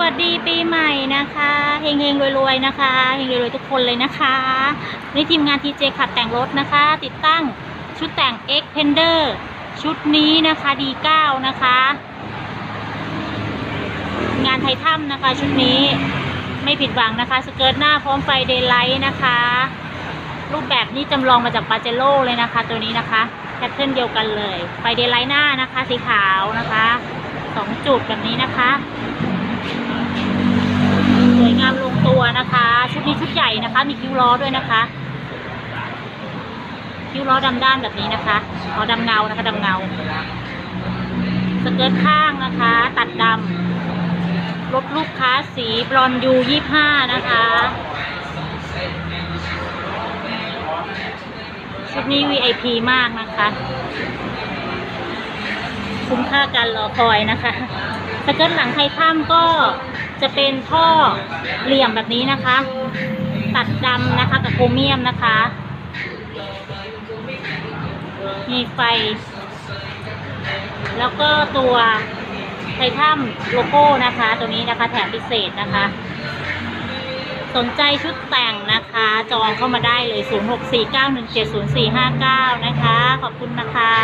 วัสดีปีใหม่นะคะเฮงเฮงรวยๆนะคะเฮงรวยๆทุกคนเลยนะคะนี่ทีมงานทีเจขับแต่งรถนะคะ ติดตั้งชุดแต่ง X p e n d e r ชุดนี้นะคะ D9 นะคะ งานไททัมนะคะ ชุดนี้ไม่ผิดหวังนะคะ สเกิร์ตหน้าพร้อมไฟเดย์ไลท์นะคะ รูปแบบนี้จำลองมาจากปาเจโร่เลยนะคะ ตัวนี้นะคะแพทเทิร์นเดียวกันเลย ไฟเดย์ไลท์หน้านะคะ สีขาวนะคะสองจุดแบบนี้นะคะ สวยงามลงตัวนะคะ ชุด นะคะ มีคิ้วล้อด้วยนะคะ คิ้วล้อดำด้านแบบนี้นะคะอ๋อดำเงานะคะดำเงา สเกิร์ตข้างนะคะ ตัดดำรถลูกค้าสีบรอนยูยี่ห้านะคะชุดนี้ VIP มากนะคะคุ้มค่าการรอคอยนะคะสเกิร์ตหลังไททัมก็จะเป็นท่อเหลี่ยมแบบนี้นะคะำนะคะ กับโครเมียมนะคะ มีไฟ แล้วก็ตัวไททัมโลโก้นะคะ ตัวนี้นะคะแถมพิเศษนะคะ สนใจชุดแต่งนะคะ จองเข้ามาได้เลย 0649170459 นะคะ ขอบคุณนะคะ